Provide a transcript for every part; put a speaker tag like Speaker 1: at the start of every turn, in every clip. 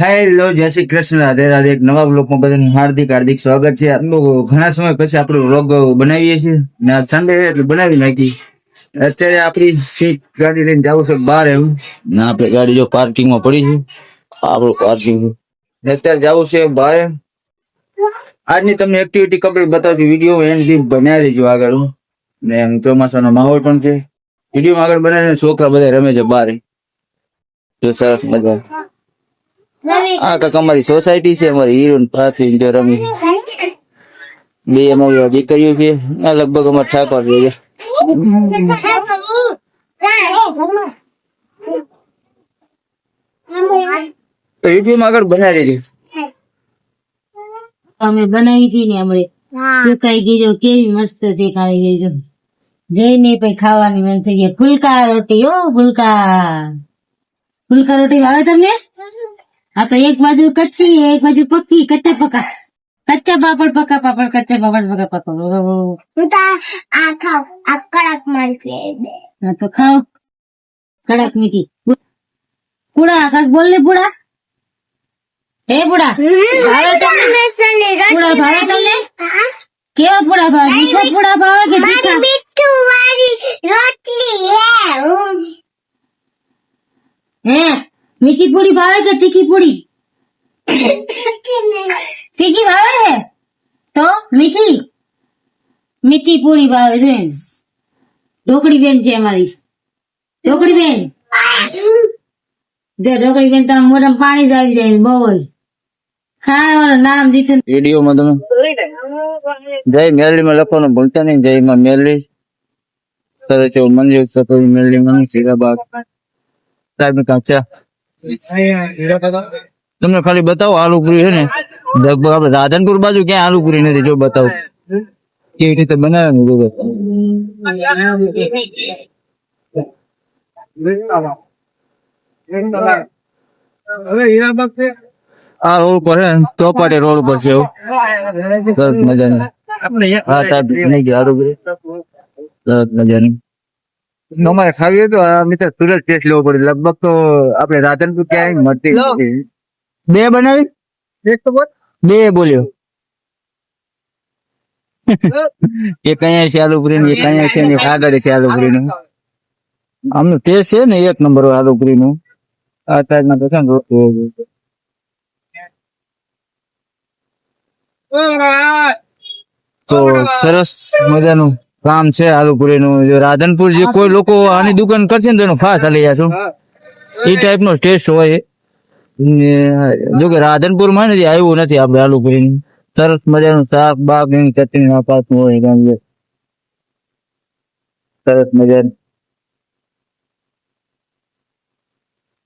Speaker 1: Hello જય શ્રી કૃષ્ણ. રાધે રાધે એક નવા બ્લોગમાં બધાનું હાર્દિક હાર્દિક સ્વાગત છે. ઘણા સમય પછી આપણે વ્લોગ બનાવીએ છીએ. ને આ સન્ડે એટલે બનાવી નાખી. અત્યારે આપણી સીટ ગાડી લઈને જવું છે બહાર એવું ને આપણે ગાડી જો પાર્કિંગમાં પડી છે. આપણું પાર્કિંગ અત્યારે જવું છે બહાર આજની તમને એક્ટિવિટી કમ્પ્લીટ બતાવતી વીડિયો એન્ડથી બનાવી દેજો આગળ ને ચોમાસાનો માહોલ પણ છે. વીડિયો આગળ બનાવીને છોકરા બધા રમે છે બહાર. જો સરસ મજા. આ કાંક અમારી સોસાયટી છે અમારી હીરોન પાથી જો રમી. બે અમારી દીકરીઓ છે. આ લગભગ અમારે ઠાકોર જોઈએ આગળ બનાવી દેજો
Speaker 2: અમે બનાવી હતી ને અમે. સુકાઈ ગઈ જો કેવી મસ્ત દેખાઈ ગઈ જો જઈને પછી ખાવાની મન થઈ ગઈ. ફુલકા રોટી ઓ ફુલકા. ફુલકા રોટી ભાવે તમને? આ તો એક બાજુ કચ્ચી એક બાજુ પક્કી કચ્ચા પકા કચ્ચા પાપડ પકા પાપડ કચ્ચા પાપડ પકા પાપડ. હા તો ખાવ કડક મીઠી. પૂડા કાક બોલ ને પૂડા. હે પૂડા? ભાવે તમને? પૂડા ભાવે તમને? કેવા પૂડા ભાવે? મીઠા પૂડા ભાવે કે તીખા? હે? મીઠી પૂરી ભાવે કે તીખી પૂરી તીખી ભાવે હે તો મીઠી મીઠી પૂરી ભાવે છે ઢોકળી બેન છે અમારી ઢોકળી બેન જો ઢોકળી બેન તમે મોઢામાં પાણી જ આવી જાય બહુ જ ખાવાનું નામ દીધું
Speaker 1: વિડીયોમાં તમે જય મેલડીમાં લખવાનું ભૂલતા નહીં જય માં મેલડી સરસ એવું મંદિર સતોરી મેલડીમાં સીરાબાગ સાહેબ કાચા તમને ખાલી બતાવો આલુપુરી છે ને? લગભગ આપડે રાધનપુર બાજુ ક્યાં આલુપુરી નથી, જો બતાવો. કેવી રીતે બનાવે જો બતાવો. આ રોડ ચોપાટી રોડ પર છે સરસ નહીં અમારે ખાવી તો આ મિત્ર સુરત ટેસ્ટ લેવો પડે. લગભગ તો આપણે રાધનપુર ક્યાંય મળતી નથી. બે બનાવી? બે બોલ્યો. એક અહીંયા છે આલુપુરી નું એક અહીંયા છે ને એક આગળ છે આલુપુરી નું આમનું ટેસ્ટ છે ને એક નંબર આલુપુરી નું આ ટાઈપના તો છે ને રોટલું તો સરસ મજાનું કામ છે આલુપુરી નું જો રાધનપુર જે કોઈ લોકો આની દુકાન કરશે ને તો એનો ફાસ લઈ જશું એ ટાઈપ નો ટેસ્ટ હોય. જો કે રાધનપુરમાં ને આવ્યું નથી આપણે આલુપુરી નું સરસ મજાનું શાક બાક એની ચટણી ના હોય એમ કે સરસ મજાનું.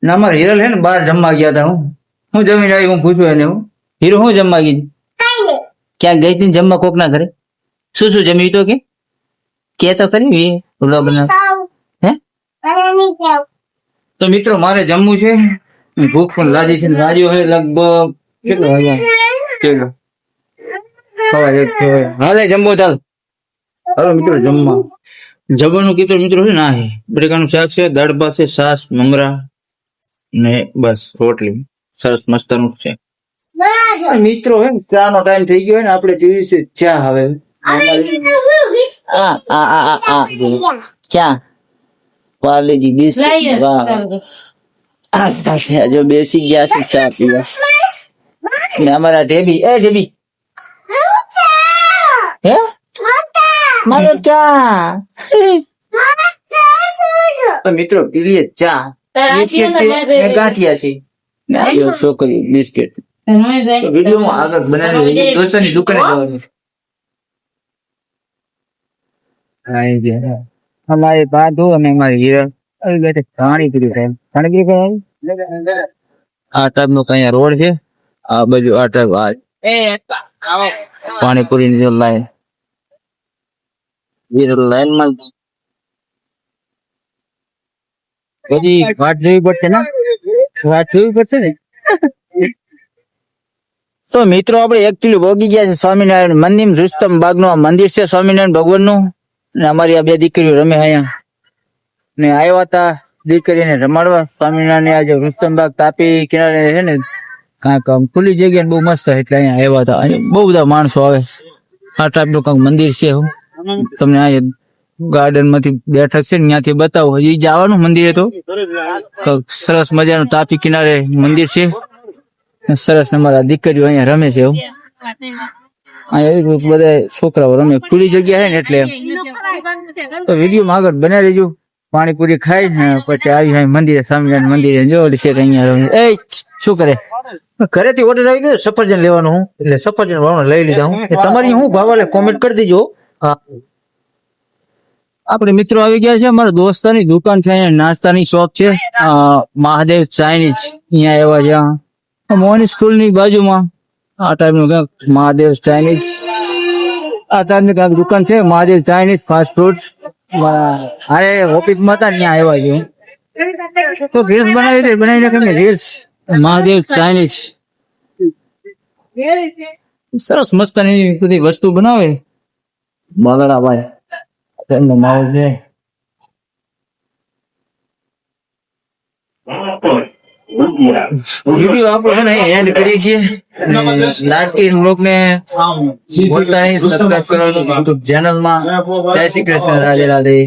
Speaker 1: ના મારા હિરલ હે ને બહાર જમવા ગયા હતા હું. હું જમીને આવી હું પૂછું એને હું. હીરો હું જમવા ગઈ? ક્યાં ગઈ હતી ને જમવા કોક ના ઘરે? શું શું જમ્યું તો કે? કે તો એ ઓલા હે તો મિત્રો મારે જમવું છે. ભૂખ પણ લાગી છે ને વાગ્યો છે લગભગ કેટલો વાગ્યા? કેટલો? સવા એક હાલે જમવો ચાલ. હાલો મિત્રો જમવા. જમવાનું કીધું મિત્રો છે ના હે. બટેકાનું શાક છે દાળ ભાત છે સાસ મમરા ને બસ રોટલી. સરસ મસ્તનું છે. મિત્રો હે ને ટાઈમ થઈ ગયો ને આપણે જોઈએ છે ચા હવે. આ આ ah, ah, ah. ક્યાં પાર્લેજી બિસ્કિટ વાહ વાહ. જો બેસી ગયા છે ચા પીવા ને અમારા ઢેબી એ ઢેબી હે મારો ચા તો મિત્રો પીલીએ ચા. બિસ્કિટ ને ગાંઠિયા છે. ને છોકરી બિસ્કિટ તો આગળ બનાવી દુકાને જવાનું છે. અમારી બાધુ અને અમારી હિરણ. આવી બેઠે પાણી પીધું સાહેબ પાણી પીધું સાહેબ આ ટાઈપ નો કઈ રોડ છે? આ બાજુ આ ટાઈપ આ પાણીપુરી ની લાઈન. એ લાઈનમાં પછી વાત જોવી પડશે ને? વાત જોવી પડશે ને? તો મિત્રો આપણે એકચ્યુઅલી ભોગી ગયા છે સ્વામિનારાયણ મંદિર. રુસ્તમ બાગનું મંદિર છે સ્વામિનારાયણ ભગવાનનું ને અમારી આ બે દીકરીઓ રમે અહીંયા. ને આવ્યા હતા દીકરીને રમાડવા. સ્વામિનારાયણ આજે રુસ્તમબાગ તાપી કિનારે છે ને કાંઈક ખુલ્લી જગ્યા બહુ મસ્ત એટલે અહીંયા આવ્યા હતા. અહીંયા બહુ બધા માણસો આવે આ ટાઈપનું કાંઈક મંદિર છે તમને અહીંયા ગાર્ડનમાંથી બેઠક છે ને, ત્યાંથી બતાવો. હજી જવાનું મંદિર તો સરસ મજાનું તાપી કિનારે મંદિર છે. સરસ અમારા દીકરીઓ અહીંયા રમે છે એવું. અહીંયા બધા છોકરાઓ રમે. ખુલ્લી જગ્યા છે ને એટલે તો વીડિયો માં આગળ પાણીપુરી ખાઈ ને પછી આવી જાય મંદિરે સ્વામિનારાયણ મંદિરે. જો અહીંયા રમે. એ શું કરે? ઘરેથી ઓર્ડર આવી ગયો સફરજન લેવાનું હું. એટલે સફરજન વાળો લઈ લીધા હું. તમારી હું ભાવ એટલે કોમેન્ટ કરી દેજો. હા. આપણે મિત્રો આવી ગયા છે અમારા દોસ્તાની દુકાન છે અહીંયા નાસ્તાની શોપ છે. મહાદેવ ચાઇનીઝ. અહીંયા એવા છે મોહની સ્કૂલની બાજુમાં. આ ટાઈપનું ક્યાંક મહાદેવ ચાઇનીઝ આ ટાઈપની ક્યાંક દુકાન છે, મહાદેવ ચાઇનીઝ ફાસ્ટ ફૂડ અરે ઓફિસમાં હતા ત્યાં આવ્યા છે તો રીલ્સ બનાવી બનાવીને રીલ્સ મહાદેવ ચાઇનીઝ સરસ મસ્તની બધી વસ્તુ બનાવે. બાગડા ભાઈ એમનો માહોલ છે. એન્ડ કરીએ છીએ. લાડકી બ્લોગ ને બોલતા સબસ્ક્રાઇબ કરો યુટ્યુબ ચેનલમાં. જય શ્રી કૃષ્ણ રાધે રાધે.